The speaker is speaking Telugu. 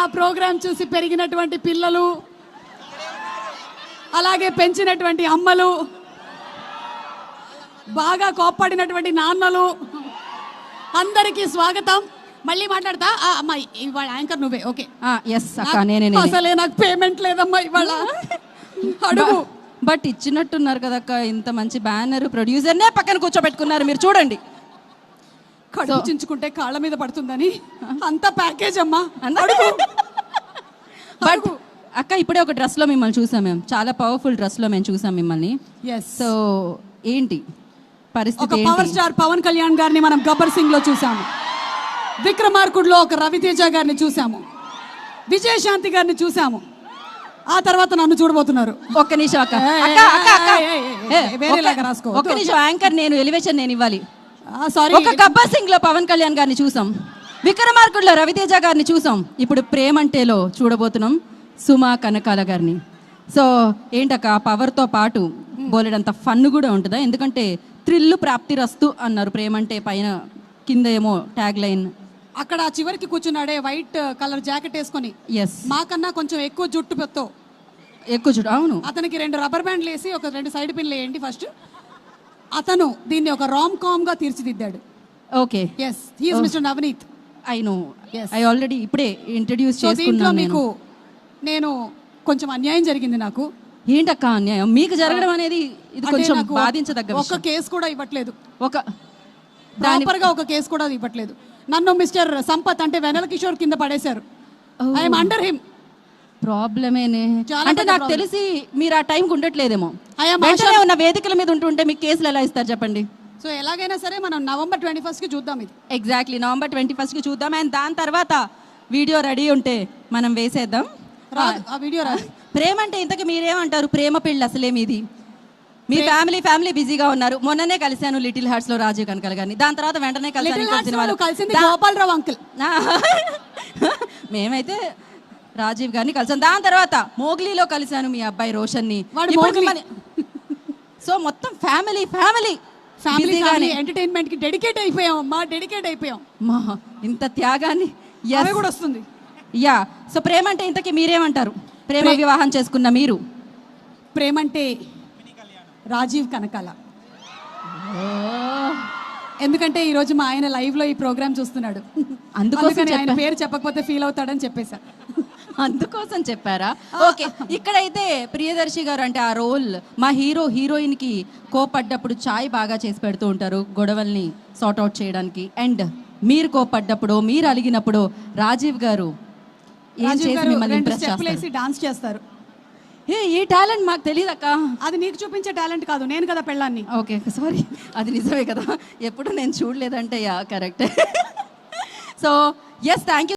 నా ప్రోగ్రాం చూసి పెరిగినటువంటి పిల్లలు అలాగే పెంచినటువంటి అమ్మలు బాగా కోప్పడినటువంటి నాన్నలు అందరికీ స్వాగతం. మళ్ళీ మాట్లాడతా? ఆ, అమ్మాయి ఇవాళ యాంకర్ నువ్వే. ఓకే. ఎస్. అసలే నాకు పేమెంట్ లేదమ్మా ఇవాళ. అడుగు. బట్ ఇచ్చినట్టున్నారు కదక్క ఇంత మంచి బ్యానర్ ప్రొడ్యూసర్నే పక్కన కూర్చోబెట్టుకున్నారు. మీరు చూడండి. కడుపు చించుకుంటే కాళ్ళ మీద పడుతుందని అంత ప్యాకేజ్ అమ్మా బట్ అక్క ఇప్పుడే ఒక డ్రెస్లో మిమ్మల్ని చూసాం మేము చాలా పవర్ఫుల్ డ్రెస్లో మేము చూసాం మిమ్మల్ని ఎస్ సో ఏంటి ఒక పరిస్థితి పవర్ స్టార్ పవన్ కళ్యాణ్ గారిని మనం గబ్బర్ సింగ్లో చూసాము విక్రమార్కుడులో ఒక రవితేజ గారిని చూసాము విజయశాంతి గారిని చూసాము ఆ తర్వాత నన్ను చూడబోతున్నారు ఒక్క నిమిషం అక్క. ఒక్క నిమిషం యాంకర్ నేను ఎలివేషన్ నేను ఇవ్వాలి సారీ ఒక గబ్బర్ సింగ్లో పవన్ కళ్యాణ్ గారిని చూసాం. విక్రమార్కుడులో రవితేజ గారిని చూసాం. ఇప్పుడు ప్రేమంటేలో చూడబోతున్నాం సుమా కనకాల గారిని. సో ఏంటక్క పవర్తో పాటు బోలెడంత ఫన్ కూడా ఉంటుందా? ఎందుకంటే థ్రిల్లు ప్రాప్తి రస్తు అన్నారు ప్రేమంటే పైన కింద ఏమో ట్యాగ్ లైన్ అక్కడ చివరికి కూర్చున్నాడే వైట్ కలర్ జాకెట్ వేసుకొని. ఎస్ మాకన్నా కొంచెం ఎక్కువ జుట్టు పెత్తో. ఎక్కువ చూడు అవును. అతనికి రెండు రబ్బర్ బ్యాండ్లు వేసి ఒక రెండు సైడ్ పిన్లు వేయండి ఫస్ట్ అతను దీన్ని ఒక రామ్ కామ్గా తీర్చిదిద్దాడు. Okay yes he's mister Navneet I know Yes. I already ఇప్పుడే ఇంట్రడ్యూస్ చేసుకున్నాను నేను. మీకు నేను కొంచెం అన్యాయం జరిగింది నాకు. ఏంటక్క అన్యాయం? మీకు జరగడం అనేది ఇది కొంచెం బాధించదగ్గ ఒక్క కేసు కూడా ఇవ్వట్లేదు. ఒక దాని ప్రాపర్గా ఒక కేసు కూడా ఇవ్వట్లేదు. నన్ను మిస్టర్ సంపత్ అంటే వెనల కిషోర్ కింద పడేశారు. ఐఎమ్ అండర్ హిమ్ ప్రాబ్లమేనే అంటే నాకు తెలిసి మీరు ఆ టైంకి ఉండట్లేదేమో. వెంటనే ఉన్న వేదికల మీద ఉంటుంటే మీకు కేసులు ఎలా ఇస్తారు చెప్పండి? సో ఎలాగైనా సరే మనం నవంబర్ ట్వంటీ ఫస్ట్కి చూద్దాం ఇది. ఎగ్జాక్ట్లీ నవంబర్ ట్వంటీ ఫస్ట్కి చూద్దాం. అండ్ దాని తర్వాత వీడియో రెడీ ఉంటే మనం వేసేద్దాం. ఆ వీడియో ప్రేమ అంటే ఇంతకు మీరేమంటారు? ప్రేమ పెళ్ళి అసలే మీది. మీ ఫ్యామిలీ ఫ్యామిలీ బిజీగా ఉన్నారు. మొన్ననే కలిశాను లిటిల్ హార్ట్స్లో రాజీవ్ కనకాల గారిని. దాని తర్వాత వెంటనే దా- గోపాలరావు అంకుల్. మేమైతే రాజీవ్ గారిని కలిసాను దాని తర్వాత మోగ్లీలో కలిశాను మీ అబ్బాయి రోషన్ని. వాడు మోగ్లీ. సో మొత్తం ఫ్యామిలీ ఫ్యామిలీ. ఫ్యామిలీ ఎంటర్టైన్మెంట్కి డెడికేట్ అయిపోయాం అమ్మా డెడికేట్ అయిపోయాం. మా ఇంత త్యాగాన్ని. కూడా వస్తుంది. యా. సో ప్రేమ అంటే ఇంతకీ మీరేమంటారు? ప్రేమ వివాహం చేసుకున్న మీరు? ప్రేమంటే రాజీవ్ కనకాల. ఎందుకంటే ఈ రోజు మా ఆయన లైవ్లో ఈ ప్రోగ్రామ్ చూస్తున్నాడు. అందుకోసం అందుకని ఆయన. పేరు చెప్పకపోతే ఫీల్ అవుతాడని చెప్పేశా. అందుకోసం చెప్పారా? ఓకే ఇక్కడైతే ప్రియదర్శి గారు అంటే ఆ రోల్ మా హీరో హీరోయిన్కి కోపడ్డప్పుడు చాయ్ బాగా చేసి పెడుతూ ఉంటారు గొడవల్ని సార్ట్ అవుట్ చేయడానికి. అండ్ మీరు కోపడ్డప్పుడు మీరు అలిగినప్పుడు రాజీవ్ గారు ఏం చేసి మిమ్మల్ని ఇంప్రెస్ చేస్తారు? డాన్స్ చేస్తారు. ఏ ఈ టాలెంట్ మాకు తెలియదు అక్క అది నీకు చూపించే టాలెంట్ కాదు నేను కదా పెళ్ళాన్ని. ఓకే సారీ అది నిజమే కదా. ఎప్పుడు నేను చూడలేదంటే yeah correct so yes thank you